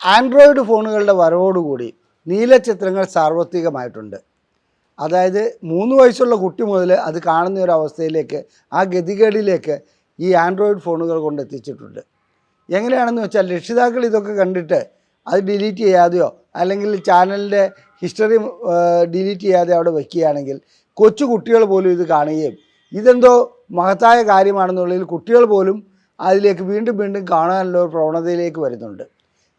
Android ഫോണുകളുടെ വരവോടുകൂടി നീല ചിത്രങ്ങൾ സാർവത്രികമായിട്ടുണ്ട്. അതായത് മൂന്ന് വയസ്സുള്ള കുട്ടി മുതൽ അത് കാണുന്ന ഒരു അവസ്ഥയിലേക്ക് ആ ഗതികേടിലേക്ക് ഈ ആൻഡ്രോയിഡ് ഫോണുകൾ കൊണ്ട് എത്തിച്ചിട്ടുണ്ട്. എങ്ങനെയാണെന്ന് വെച്ചാൽ രക്ഷിതാക്കൾ ഇതൊക്കെ കണ്ടിട്ട് അത് ഡിലീറ്റ് ചെയ്യാതെയോ അല്ലെങ്കിൽ ചാനലിന്റെ ഹിസ്റ്ററി ഡിലീറ്റ് ചെയ്യാതെ അവിടെ വയ്ക്കുകയാണെങ്കിൽ കൊച്ചു കുട്ടികൾ പോലും ഇത് കാണുകയും ഇതെന്തോ മഹത്തായ കാര്യമാണെന്നുള്ളതിൽ കുട്ടികൾ പോലും അതിലേക്ക് വീണ്ടും വീണ്ടും കാണാനുള്ള പ്രവണതയിലേക്ക് വരുന്നുണ്ട്.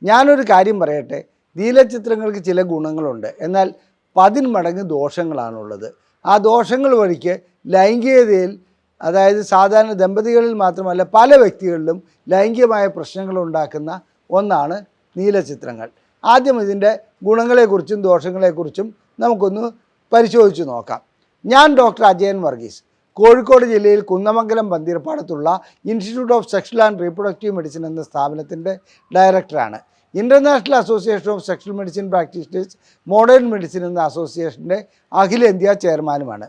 ഞാനൊരു കാര്യം പറയട്ടെ. നീലച്ചിത്രങ്ങൾക്ക് ചില ഗുണങ്ങളുണ്ട്. എന്നാൽ പതിന്മടങ്ങ് ദോഷങ്ങളാണുള്ളത്. ആ ദോഷങ്ങൾ വഴിക്ക് ലൈംഗികതയിൽ അതായത് സാധാരണ ദമ്പതികളിൽ മാത്രമല്ല പല വ്യക്തികളിലും ലൈംഗികമായ പ്രശ്നങ്ങൾ ഉണ്ടാക്കുന്ന ഒന്നാണ് നീലചിത്രങ്ങൾ. ആദ്യം ഇതിന്റെ ഗുണങ്ങളെക്കുറിച്ചും ദോഷങ്ങളെക്കുറിച്ചും നമുക്കൊന്ന് പരിശോധിച്ച് നോക്കാം. ഞാൻ ഡോക്ടർ അജയൻ വർഗീസ്. കോഴിക്കോട് ജില്ലയിൽ Kunnamangalam പന്തീർപ്പാടത്തുള്ള institute of sexual and reproductive medicine എന്ന സ്ഥാപനത്തിന്റെ ഡയറക്ടറാണ്. International association of sexual medicine practitioners modern medicine എന്ന അസോസിയേഷന്റെ അഖിലേന്ത്യാ ചെയർമാനുമാണ്.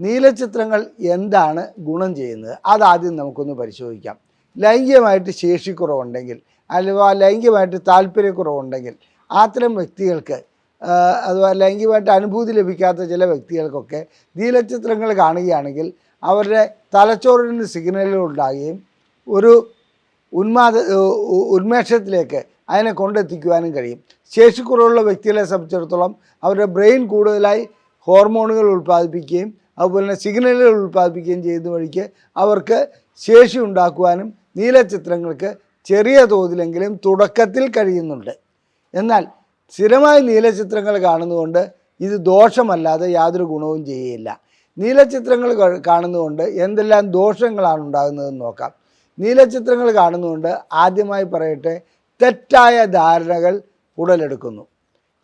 നീലചിത്രങ്ങൾ എന്താണ് ഗുണം ചെയ്യുന്നത്? അതാദ്യം നമുക്കൊന്ന് പരിശോധിക്കാം. ലൈംഗികമായിട്ട് ശേഷിക്കുറവുണ്ടെങ്കിൽ അഥവാ ലൈംഗികമായിട്ട് താല്പര്യക്കുറവുണ്ടെങ്കിൽ അത്തരം വ്യക്തികൾക്ക് അഥവാ ലൈംഗികമായിട്ട് അനുഭൂതി ലഭിക്കാത്ത ചില വ്യക്തികൾക്കൊക്കെ നീലച്ചിത്രങ്ങൾ കാണുകയാണെങ്കിൽ അവരുടെ തലച്ചോറിന് സിഗ്നലുകൾ ഉണ്ടാകുകയും ഒരു ഉന്മാദ ഉന്മേഷത്തിലേക്ക് അതിനെ കൊണ്ടെത്തിക്കുവാനും കഴിയും. ശേഷിക്കുറവുള്ള വ്യക്തികളെ സംബന്ധിച്ചിടത്തോളം അവരുടെ ബ്രെയിൻ കൂടുതലായി ഹോർമോണുകൾ ഉൽപ്പാദിപ്പിക്കുകയും അതുപോലെ തന്നെ സിഗ്നലുകൾ ഉൽപ്പാദിപ്പിക്കുകയും ചെയ്യുന്ന വഴിക്ക് അവർക്ക് ശേഷി ഉണ്ടാക്കുവാനും നീലച്ചിത്രങ്ങൾക്ക് ചെറിയ തോതിലെങ്കിലും തുടക്കത്തിൽ കഴിയുന്നുണ്ട്. എന്നാൽ സ്ഥിരമായി നീലചിത്രങ്ങൾ കാണുന്നതുകൊണ്ട് ഇത് ദോഷമല്ലാതെ യാതൊരു ഗുണവും ചെയ്യുകയില്ല നീലചിത്രങ്ങൾ കാണുന്നതുകൊണ്ട് എന്തെല്ലാം ദോഷങ്ങളാണ് ഉണ്ടാകുന്നതെന്ന് നോക്കാം. നീലചിത്രങ്ങൾ കാണുന്നതുകൊണ്ട് ആദ്യമായി പറയട്ടെ തെറ്റായ ധാരണകൾ ഉടലെടുക്കുന്നു.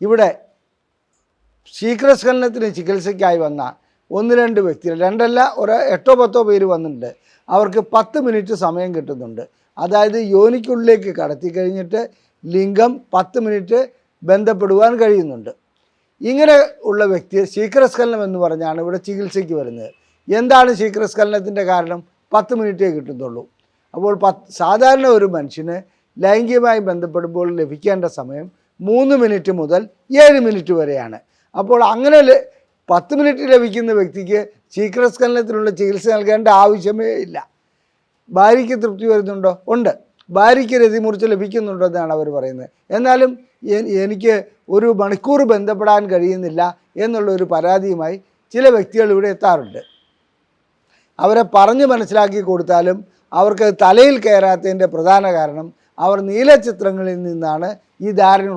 ഇവിടെ ശീഘ്രസ്ഖലനത്തിന് ചികിത്സയ്ക്കായി വന്ന ഒന്ന് രണ്ട് വ്യക്തികൾ രണ്ടല്ല ഒരു എട്ടോ പത്തോ പേര് വന്നിട്ടുണ്ട്. അവർക്ക് പത്ത് മിനിറ്റ് സമയം കിട്ടുന്നുണ്ട്. അതായത് യോനിക്കുള്ളിലേക്ക് കടത്തി കഴിഞ്ഞിട്ട് ലിംഗം പത്ത് മിനിറ്റ് ബന്ധപ്പെടുവാൻ കഴിയുന്നുണ്ട്. ഇങ്ങനെ ഉള്ള വ്യക്തി ശീക്രസ്ഖലനം എന്ന് പറഞ്ഞാണ് ഇവിടെ ചികിത്സയ്ക്ക് വരുന്നത്. എന്താണ് ശീക്രസ്ഖലനത്തിന്റെ കാരണം? പത്ത് മിനിറ്റേ കിട്ടുന്നുള്ളൂ. അപ്പോൾ പത്ത് സാധാരണ ഒരു മനുഷ്യന് ലൈംഗികമായി ബന്ധപ്പെടുമ്പോൾ ലഭിക്കേണ്ട സമയം മൂന്ന് മിനിറ്റ് മുതൽ ഏഴ് മിനിറ്റ് വരെയാണ്. അപ്പോൾ അങ്ങനെ പത്ത് മിനിറ്റ് ലഭിക്കുന്ന വ്യക്തിക്ക് ശീക്രസ്ഖലനത്തിനുള്ള ചികിത്സ നൽകേണ്ട ആവശ്യമേ ഇല്ല. ഭാര്യയ്ക്ക് തൃപ്തി വരുന്നുണ്ടോ? ഉണ്ട്. ഭാര്യയ്ക്ക് ലഭിക്കുന്നുണ്ടോ എന്നാണ് അവർ പറയുന്നത്. എന്നാലും എനിക്ക് ഒരു മണിക്കൂർ ബന്ധപ്പെടാൻ കഴിയുന്നില്ല എന്നുള്ളൊരു പരാതിയുമായി ചില വ്യക്തികൾ ഇവിടെ എത്താറുണ്ട്. അവരെ പറഞ്ഞ് മനസ്സിലാക്കി കൊടുത്താലും അവർക്ക് തലയിൽ കയറാത്തതിന്റെ പ്രധാന കാരണം അവർ നീലചിത്രങ്ങളിൽ നിന്നാണ് ഈ ധാരണ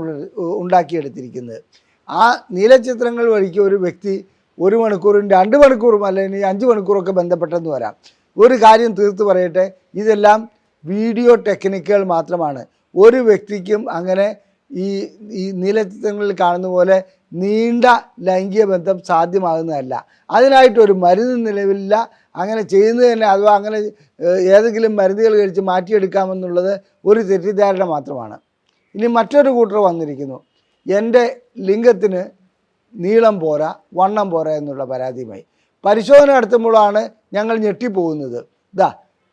ഉണ്ടാക്കിയെടുത്തിരിക്കുന്നത്. ആ നീലചിത്രങ്ങൾ വഴിക്ക് ഒരു വ്യക്തി ഒരു മണിക്കൂറും രണ്ട് മണിക്കൂറും അല്ലെങ്കിൽ അഞ്ച് മണിക്കൂറൊക്കെ ബന്ധപ്പെട്ടെന്ന് വരാം. ഒരു കാര്യം തീർത്ത് പറയട്ടെ ഇതെല്ലാം വീഡിയോ ടെക്നിക്കുകൾ മാത്രമാണ്. ഒരു വ്യക്തിക്കും അങ്ങനെ ഈ ഈ നീലചിത്രങ്ങളിൽ കാണുന്ന പോലെ നീണ്ട ലൈംഗിക ബന്ധം സാധ്യമാകുന്നതല്ല. അതിനായിട്ടൊരു മരുന്ന് നിലവിലില്ല. അങ്ങനെ ചെയ്യുന്നത് തന്നെ അഥവാ അങ്ങനെ ഏതെങ്കിലും മരുന്നുകൾ കഴിച്ച് മാറ്റിയെടുക്കാമെന്നുള്ളത് ഒരു തെറ്റിദ്ധാരണ മാത്രമാണ്. ഇനി മറ്റൊരു കൂട്ടർ വന്നിരിക്കുന്നു. എന്റെ ലിംഗത്തിന് നീളം പോരാ വണ്ണം പോരാ എന്നുള്ള പരാതിയുമായി. പരിശോധന നടത്തുമ്പോഴാണ് ഞങ്ങൾ ഞെട്ടിപ്പോകുന്നത്. ഇതാ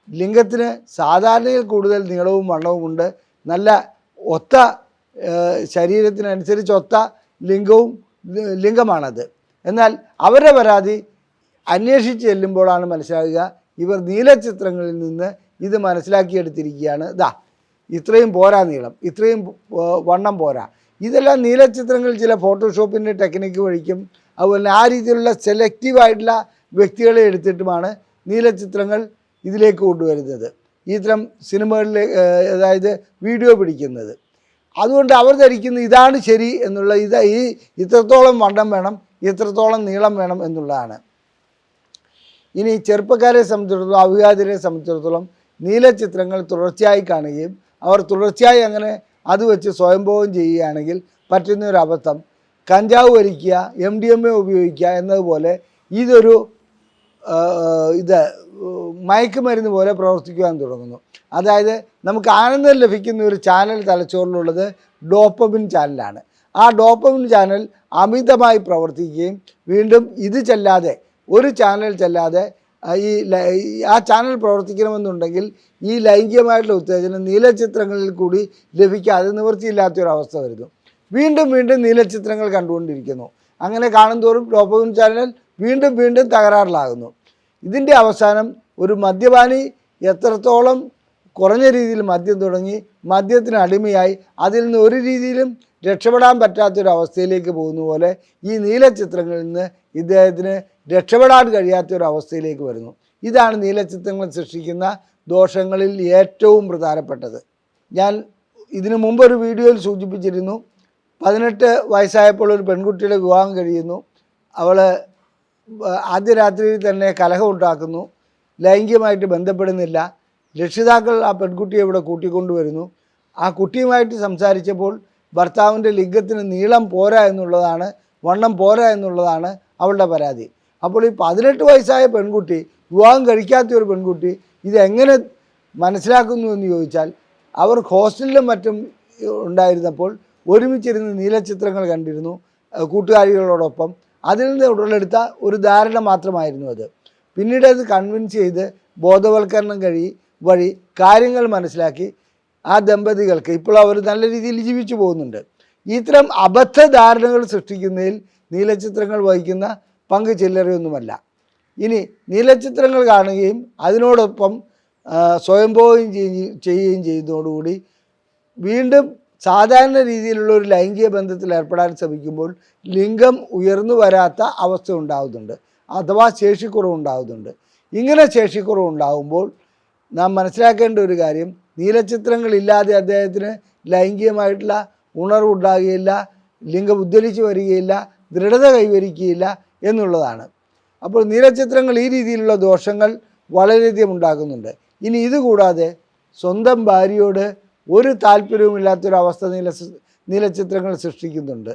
ലിംഗത്തിന് സാധാരണയിൽ കൂടുതൽ നീളവും വണ്ണവും ഉണ്ട് നല്ല ഒത്ത ശരീരത്തിനനുസരിച്ച് ഒത്ത ലിംഗവും ലിംഗമാണത്. എന്നാൽ അവരുടെ പരാതി അന്വേഷിച്ച് ചെല്ലുമ്പോഴാണ് മനസ്സിലാകുക ഇവർ നീലചിത്രങ്ങളിൽ നിന്ന് ഇത് മനസ്സിലാക്കിയെടുത്തിരിക്കുകയാണ്. ദാ ഇത്രയും പോരാ നീളം ഇത്രയും വണ്ണം പോരാ. ഇതെല്ലാം നീലചിത്രങ്ങൾ ചില ഫോട്ടോഷോപ്പിന്റെ ടെക്നിക്ക് വഴിക്കും അതുപോലെ ആ രീതിയിലുള്ള സെലക്റ്റീവായിട്ടുള്ള വ്യക്തികളെ എടുത്തിട്ടുമാണ് നീലചിത്രങ്ങൾ ഇതിലേക്ക് കൊണ്ടുവരുന്നത്. ഇത്തരം സിനിമകളിലെ അതായത് വീഡിയോ പിടിക്കുന്നത്. അതുകൊണ്ട് അവർ ധരിക്കുന്ന ഇതാണ് ശരി എന്നുള്ള ഇത് ഈ ഇത്രത്തോളം വണ്ണം വേണം ഇത്രത്തോളം നീളം വേണം എന്നുള്ളതാണ്. ഇനി ചെറുപ്പക്കാരെ സംബന്ധിച്ചിടത്തോളം അവിവാഹിതരെ സംബന്ധിച്ചിടത്തോളം നീലച്ചിത്രങ്ങൾ തുടർച്ചയായി കാണുകയും അവർ തുടർച്ചയായി അങ്ങനെ അത് വെച്ച് സ്വയംഭോഗം ചെയ്യുകയാണെങ്കിൽ പറ്റുന്ന ഒരു കഞ്ചാവ് വലിക്കുക എം ഡി എം എ ഉപയോഗിക്കുക എന്നതുപോലെ ഇതൊരു ഇത് മയക്കുമരുന്ന് പോലെ പ്രവർത്തിക്കുവാൻ തുടങ്ങുന്നു. അതായത് നമുക്ക് ആനന്ദം ലഭിക്കുന്ന ഒരു ചാനൽ തലച്ചോറിലുള്ളത് ഡോപ്പമിൻ ചാനലാണ്. ആ ഡോപ്പമിൻ ചാനൽ അമിതമായി പ്രവർത്തിക്കുകയും വീണ്ടും ഇത് ചെല്ലാതെ ഒരു ചാനൽ ചെല്ലാതെ ഈ ആ ചാനൽ പ്രവർത്തിക്കണമെന്നുണ്ടെങ്കിൽ ഈ ലൈംഗികമായിട്ടുള്ള ഉത്തേജനം നീലചിത്രങ്ങളിൽ കൂടി ലഭിക്കാതെ നിവൃത്തിയില്ലാത്തൊരവസ്ഥ വരുന്നു. വീണ്ടും വീണ്ടും നീലചിത്രങ്ങൾ കണ്ടുകൊണ്ടിരിക്കുന്നു. അങ്ങനെ കാണുന്തോറും ഡോപ്പമിൻ ചാനൽ വീണ്ടും വീണ്ടും തകരാറിലാകുന്നു. ഇതിന്റെ അവസാനം ഒരു മദ്യപാനി എത്രത്തോളം കുറഞ്ഞ രീതിയിൽ മദ്യം തുടങ്ങി മദ്യത്തിന് അടിമയായി അതിൽ നിന്ന് ഒരു രീതിയിലും രക്ഷപ്പെടാൻ പറ്റാത്തൊരവസ്ഥയിലേക്ക് പോകുന്ന പോലെ ഈ നീല ചിത്രങ്ങളിൽ നിന്ന് ഇദ്ദേഹത്തിന് രക്ഷപ്പെടാൻ കഴിയാത്തൊരവസ്ഥയിലേക്ക് വരുന്നു. ഇതാണ് നീലചിത്രങ്ങൾ സൃഷ്ടിക്കുന്ന ദോഷങ്ങളിൽ ഏറ്റവും പ്രധാനപ്പെട്ടത്. ഞാൻ ഇതിനു മുമ്പ് ഒരു വീഡിയോയിൽ സൂചിപ്പിച്ചിരുന്നു പതിനെട്ട് വയസ്സായപ്പോൾ ഒരു പെൺകുട്ടിയുടെ വിവാഹം കഴിയുന്നു. അവൾ ആദ്യ രാത്രിയിൽ തന്നെ കലഹം ഉണ്ടാക്കുന്നു. ലൈംഗികമായിട്ട് ബന്ധപ്പെടുന്നില്ല. രക്ഷിതാക്കൾ ആ പെൺകുട്ടിയെ ഇവിടെ കൂട്ടിക്കൊണ്ടുവരുന്നു. ആ കുട്ടിയുമായിട്ട് സംസാരിച്ചപ്പോൾ ഭർത്താവിന്റെ ലിംഗത്തിന് നീളം പോരാ എന്നുള്ളതാണ് വണ്ണം പോരാ എന്നുള്ളതാണ് അവളുടെ പരാതി. അപ്പോൾ ഈ പതിനെട്ട് വയസ്സായ പെൺകുട്ടി വിവാഹം കഴിക്കാത്ത ഒരു പെൺകുട്ടി ഇതെങ്ങനെ മനസ്സിലാക്കുന്നു എന്ന് ചോദിച്ചാൽ അവർ ഹോസ്റ്റലിലും മറ്റും ഉണ്ടായിരുന്നപ്പോൾ ഒരുമിച്ചിരുന്ന് നീലച്ചിത്രങ്ങൾ കണ്ടിരുന്നു കൂട്ടുകാരികളോടൊപ്പം. അതിൽ നിന്ന് ഉടലെടുത്ത ഒരു ധാരണ മാത്രമായിരുന്നു അത്. പിന്നീട് അത് കൺവിൻസ് ചെയ്ത് ബോധവൽക്കരണം കഴി വഴി കാര്യങ്ങൾ മനസ്സിലാക്കി ആ ദമ്പതികൾക്ക് ഇപ്പോൾ അവർ നല്ല രീതിയിൽ ജീവിച്ചു പോകുന്നുണ്ട്. ഇത്തരം അബദ്ധ ധാരണകൾ സൃഷ്ടിക്കുന്നതിൽ നീലച്ചിത്രങ്ങൾ വഹിക്കുന്ന പങ്ക് ചില്ലറയൊന്നുമല്ല. ഇനി നീലച്ചിത്രങ്ങൾ കാണുകയും അതിനോടൊപ്പം സ്വയംഭോഗം ചെയ്യുകയും ചെയ്യുന്നതോടുകൂടി വീണ്ടും സാധാരണ രീതിയിലുള്ള ഒരു ലൈംഗിക ബന്ധത്തിൽ ഏർപ്പെടാൻ ശ്രമിക്കുമ്പോൾ ലിംഗം ഉയർന്നു വരാത്ത അവസ്ഥ ഉണ്ടാവുന്നുണ്ട്. അഥവാ ശേഷിക്കുറവ് ഉണ്ടാവുന്നുണ്ട്. ഇങ്ങനെ ശേഷിക്കുറവ് ഉണ്ടാകുമ്പോൾ നാം മനസ്സിലാക്കേണ്ട ഒരു കാര്യം നീലചിത്രങ്ങളില്ലാതെ അദ്ദേഹത്തിന് ലൈംഗികമായിട്ടുള്ള ഉണർവുണ്ടാകുകയില്ല ലിംഗം ഉദ്ധരിച്ചു വരികയില്ല ദൃഢത കൈവരിക്കുകയില്ല എന്നുള്ളതാണ്. അപ്പോൾ നീലചിത്രങ്ങൾ ഈ രീതിയിലുള്ള ദോഷങ്ങൾ വളരെയധികം ഉണ്ടാക്കുന്നുണ്ട് ഇനി ഇതുകൂടാതെ സ്വന്തം ഭാര്യയോട് ഒരു താല്പര്യവുമില്ലാത്തൊരവസ്ഥ നീല നീലചിത്രങ്ങൾ സൃഷ്ടിക്കുന്നുണ്ട്.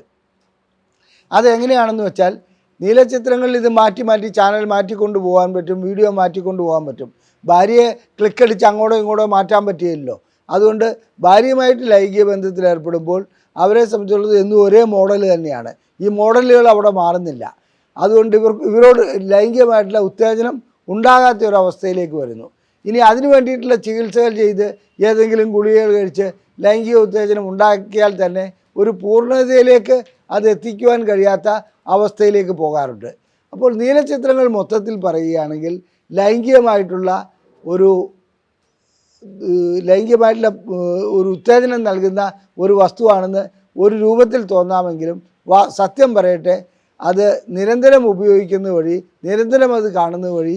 അതെങ്ങനെയാണെന്ന് വെച്ചാൽ നീലചിത്രങ്ങളിൽ ഇത് മാറ്റി മാറ്റി ചാനൽ മാറ്റിക്കൊണ്ട് പോകാൻ പറ്റും വീഡിയോ മാറ്റിക്കൊണ്ട് പോകാൻ പറ്റും. ഭാര്യയെ ക്ലിക്കടിച്ച് അങ്ങോട്ടോ ഇങ്ങോട്ടോ മാറ്റാൻ പറ്റിയല്ലോ അതുകൊണ്ട് ഭാര്യയുമായിട്ട് ലൈംഗിക ബന്ധത്തിൽ ഏർപ്പെടുമ്പോൾ അവരെ സംബന്ധിച്ചുള്ളത് എന്നും ഒരേ മോഡൽ തന്നെയാണ്. ഈ മോഡലുകൾ അവിടെ മാറുന്നില്ല. അതുകൊണ്ട് ഇവർ ഇവരോട് ലൈംഗികമായിട്ടുള്ള ഉത്തേജനം ഉണ്ടാകാത്ത അവസ്ഥയിലേക്ക് വരുന്നു. ഇനി അതിന് വേണ്ടിയിട്ടുള്ള ചികിത്സകൾ ചെയ്ത് ഏതെങ്കിലും ഗുളികകൾ കഴിച്ച് ലൈംഗിക ഉത്തേജനം ഉണ്ടാക്കിയാൽ തന്നെ ഒരു പൂർണതയിലേക്ക് അത് എത്തിക്കുവാൻ കഴിയാത്ത അവസ്ഥയിലേക്ക് പോകാറുണ്ട്. അപ്പോൾ നീലചിത്രങ്ങൾ മൊത്തത്തിൽ പറയുകയാണെങ്കിൽ ലൈംഗികമായിട്ടുള്ള ഒരു ലൈംഗികമായിട്ടുള്ള ഒരു ഉത്തേജനം നൽകുന്ന ഒരു വസ്തുവാണെന്ന് ഒരു രൂപത്തിൽ തോന്നാമെങ്കിലും വാ സത്യം പറയട്ടെ അത് നിരന്തരം ഉപയോഗിക്കുന്ന വഴി നിരന്തരം അത് കാണുന്ന വഴി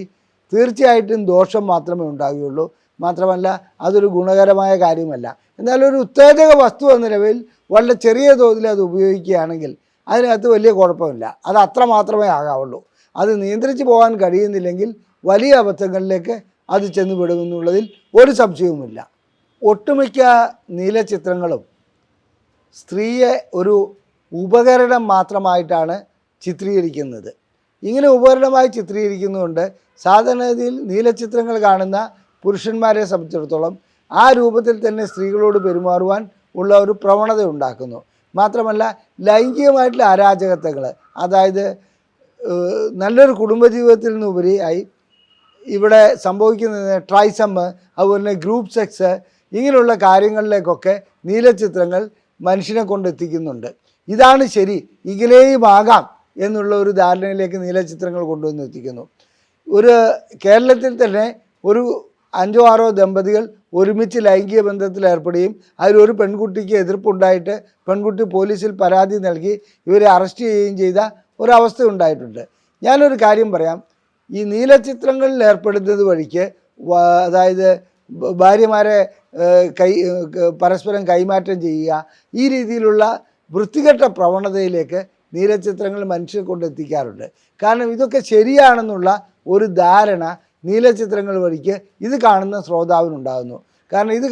തീർച്ചയായിട്ടും ദോഷം മാത്രമേ ഉണ്ടാകുകയുള്ളൂ. മാത്രമല്ല അതൊരു ഗുണകരമായ കാര്യമല്ല. എന്നാൽ ഒരു ഉത്തേജക വസ്തു എന്ന നിലവിൽ വളരെ ചെറിയ തോതിൽ അത് ഉപയോഗിക്കുകയാണെങ്കിൽ അതിനകത്ത് വലിയ കുഴപ്പമില്ല. അത് അത്ര മാത്രമേ ആകാവുള്ളൂ. അത് നിയന്ത്രിച്ച് പോകാൻ കഴിയുന്നില്ലെങ്കിൽ വലിയ അബദ്ധങ്ങളിലേക്ക് അത് ചെന്ന് വിടുമെന്നുള്ളതിൽ ഒരു സംശയവുമില്ല. ഒട്ടുമിക്ക നീലചിത്രങ്ങളും സ്ത്രീയെ ഒരു ഉപകരണം മാത്രമായിട്ടാണ് ചിത്രീകരിക്കുന്നത്. ഇങ്ങനെ ഉപകരണമായി ചിത്രീകരിക്കുന്നതുകൊണ്ട് സാധാരണഗതിയിൽ നീലച്ചിത്രങ്ങൾ കാണുന്ന പുരുഷന്മാരെ സംബന്ധിച്ചിടത്തോളം ആ രൂപത്തിൽ തന്നെ സ്ത്രീകളോട് പെരുമാറുവാൻ ഉള്ള ഒരു പ്രവണത ഉണ്ടാക്കുന്നു. മാത്രമല്ല ലൈംഗികമായിട്ടുള്ള അരാജകത്വങ്ങൾ അതായത് നല്ലൊരു കുടുംബജീവിതത്തിൽ നിന്നുപരിയായി ഇവിടെ സംഭവിക്കുന്ന ട്രൈസമ്മ് അതുപോലെ തന്നെ ഗ്രൂപ്പ് സെക്സ് ഇങ്ങനെയുള്ള കാര്യങ്ങളിലേക്കൊക്കെ നീലച്ചിത്രങ്ങൾ മനുഷ്യനെ കൊണ്ടെത്തിക്കുന്നുണ്ട്. ഇതാണ് ശരി. ഇങ്ങനെയും ആകാം. എന്നുള്ള ഒരു ധാരണയിലേക്ക് നീലചിത്രങ്ങൾ കൊണ്ടുവന്ന് എത്തിക്കുന്നു. ഒരു കേരളത്തിൽ തന്നെ ഒരു അഞ്ചോ ആറോ ദമ്പതികൾ ഒരുമിച്ച് ലൈംഗിക ബന്ധത്തിൽ ഏർപ്പെടുകയും അതിലൊരു പെൺകുട്ടിക്ക് എതിർപ്പുണ്ടായിട്ട് പെൺകുട്ടി പോലീസിൽ പരാതി നൽകി ഇവരെ അറസ്റ്റ് ചെയ്യുകയും ചെയ്ത ഒരവസ്ഥ ഉണ്ടായിട്ടുണ്ട്. ഞാനൊരു കാര്യം പറയാം. ഈ നീലചിത്രങ്ങളിൽ ഏർപ്പെടുന്നത് വഴിക്ക് അതായത് ഭാര്യമാരെ കൈ പരസ്പരം കൈമാറ്റം ചെയ്യുക ഈ രീതിയിലുള്ള വൃത്തികെട്ട പ്രവണതയിലേക്ക് നീലച്ചിത്രങ്ങൾ മനുഷ്യരെ കൊണ്ടെത്തിക്കാറുണ്ട്. കാരണം ഇതൊക്കെ ശരിയാണെന്നുള്ള ഒരു ധാരണ നീലചിത്രങ്ങൾ വഴിക്ക് ഇത് കാണുന്ന ശ്രോതാവിനുണ്ടാകുന്നു. കാരണം ഇത്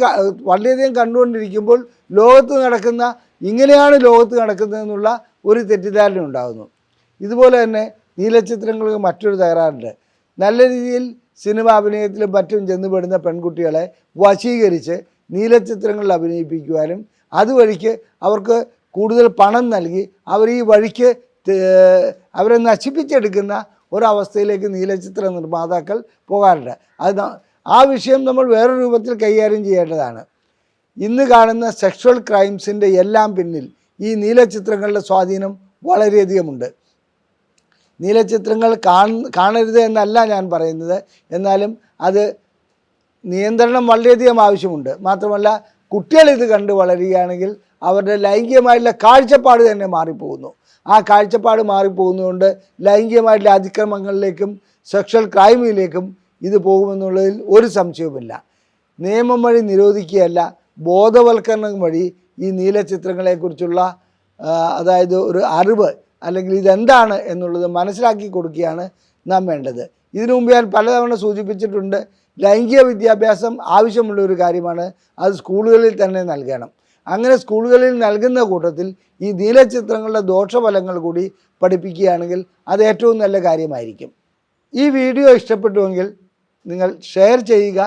വളരെയധികം കണ്ടുകൊണ്ടിരിക്കുമ്പോൾ ലോകത്ത് നടക്കുന്ന ഇങ്ങനെയാണ് ലോകത്ത് നടക്കുന്നതെന്നുള്ള ഒരു തെറ്റിദ്ധാരണ ഉണ്ടാകുന്നു ഇതുപോലെ തന്നെ നീലചിത്രങ്ങൾക്ക് മറ്റൊരു തകരാറുണ്ട്. നല്ല രീതിയിൽ സിനിമ അഭിനയത്തിലും മറ്റും ചെന്നുപെടുന്ന പെൺകുട്ടികളെ വശീകരിച്ച് നീലചിത്രങ്ങളിൽ അഭിനയിപ്പിക്കുവാനും അതുവഴിക്ക് അവർക്ക് കൂടുതൽ പണം നൽകി അവർ ഈ വഴിക്ക് അവരെ നശിപ്പിച്ചെടുക്കുന്ന ഒരവസ്ഥയിലേക്ക് നീലചിത്ര നിർമ്മാതാക്കൾ പോകാറുണ്ട്. അത് ആ വിഷയം നമ്മൾ വേറെ രൂപത്തിൽ കൈകാര്യം ചെയ്യേണ്ടതാണ്. ഇന്ന് കാണുന്ന സെക്ഷൽ ക്രൈംസിന്റെ എല്ലാം പിന്നിൽ ഈ നീലചിത്രങ്ങളുടെ സ്വാധീനം വളരെയധികമുണ്ട്. നീലചിത്രങ്ങൾ കാണ കാണരുത് എന്നല്ല ഞാൻ പറയുന്നത്. എന്നാലും അത് നിയന്ത്രണം വളരെയധികം ആവശ്യമുണ്ട്. മാത്രമല്ല കുട്ടികൾ ഇത് കണ്ട് വളരുകയാണെങ്കിൽ അവരുടെ ലൈംഗികമായിട്ടുള്ള കാഴ്ചപ്പാട് തന്നെ മാറിപ്പോകുന്നു. ആ കാഴ്ചപ്പാട് മാറിപ്പോകുന്നതുകൊണ്ട് ലൈംഗികമായിട്ടുള്ള അതിക്രമങ്ങളിലേക്കും സെക്ഷൽ ക്രൈമിലേക്കും ഇത് പോകുമെന്നുള്ളതിൽ ഒരു സംശയവുമില്ല. നിയമം വഴി നിരോധിക്കുകയല്ല ബോധവൽക്കരണം വഴി ഈ നീലചിത്രങ്ങളെക്കുറിച്ചുള്ള അതായത് ഒരു അറിവ് അല്ലെങ്കിൽ ഇതെന്താണ് എന്നുള്ളത് മനസ്സിലാക്കി കൊടുക്കുകയാണ് നാം വേണ്ടത്. ഇതിനു മുമ്പ് ഞാൻ പലതവണ സൂചിപ്പിച്ചിട്ടുണ്ട് ലൈംഗിക വിദ്യാഭ്യാസം ആവശ്യമുള്ള ഒരു കാര്യമാണ് അത് സ്കൂളുകളിൽ തന്നെ നൽകണം. അങ്ങനെ സ്കൂളുകളിൽ നൽകുന്ന കൂട്ടത്തിൽ ഈ നീലച്ചിത്രങ്ങളുടെ ദോഷഫലങ്ങൾ കൂടി പഠിപ്പിക്കുകയാണെങ്കിൽ അത് ഏറ്റവും നല്ല കാര്യമായിരിക്കും. ഈ വീഡിയോ ഇഷ്ടപ്പെട്ടുവെങ്കിൽ നിങ്ങൾ ഷെയർ ചെയ്യുക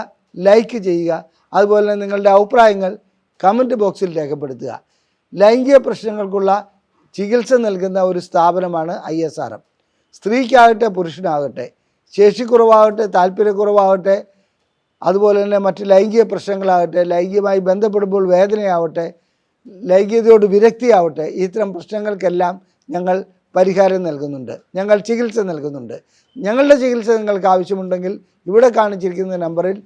ലൈക്ക് ചെയ്യുക അതുപോലെ തന്നെ നിങ്ങളുടെ അഭിപ്രായങ്ങൾ കമന്റ് ബോക്സിൽ രേഖപ്പെടുത്തുക. ലൈംഗിക പ്രശ്നങ്ങൾക്കുള്ള ചികിത്സ നൽകുന്ന ഒരു സ്ഥാപനമാണ് ഐ എസ് ആർ എം. സ്ത്രീക്കാകട്ടെ പുരുഷനാകട്ടെ ശേഷിക്കുറവാകട്ടെ താല്പര്യക്കുറവാകട്ടെ അതുപോലെ തന്നെ മറ്റ് ലൈംഗിക പ്രശ്നങ്ങളാകട്ടെ ലൈംഗികമായി ബന്ധപ്പെടുമ്പോൾ വേദനയാവട്ടെ ലൈംഗികതയോട് വിരക്തിയാവട്ടെ ഇത്തരം പ്രശ്നങ്ങൾക്കെല്ലാം ഞങ്ങൾ പരിഹാരം നൽകുന്നുണ്ട്. ഞങ്ങൾ ചികിത്സ നൽകുന്നുണ്ട്. ഞങ്ങളുടെ ചികിത്സ നിങ്ങൾക്ക് ആവശ്യമുണ്ടെങ്കിൽ ഇവിടെ കാണിച്ചിരിക്കുന്ന നമ്പറിൽ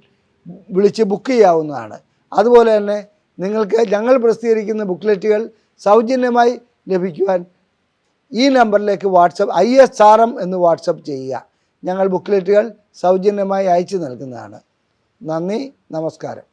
വിളിച്ച് ബുക്ക് ചെയ്യാവുന്നതാണ്. അതുപോലെ തന്നെ നിങ്ങൾക്ക് ഞങ്ങൾ പ്രസിദ്ധീകരിക്കുന്ന ബുക്ക്ലെറ്റുകൾ സൗജന്യമായി ലഭിക്കുവാൻ ഈ നമ്പറിലേക്ക് WhatsApp I S R M എന്ന് വാട്സപ്പ് ചെയ്യുക. ഞങ്ങൾ ബുക്ക്ലെറ്റുകൾ സൗജന്യമായി അയച്ചു നൽകുന്നതാണ്. നന്ദി നമസ്കാരം.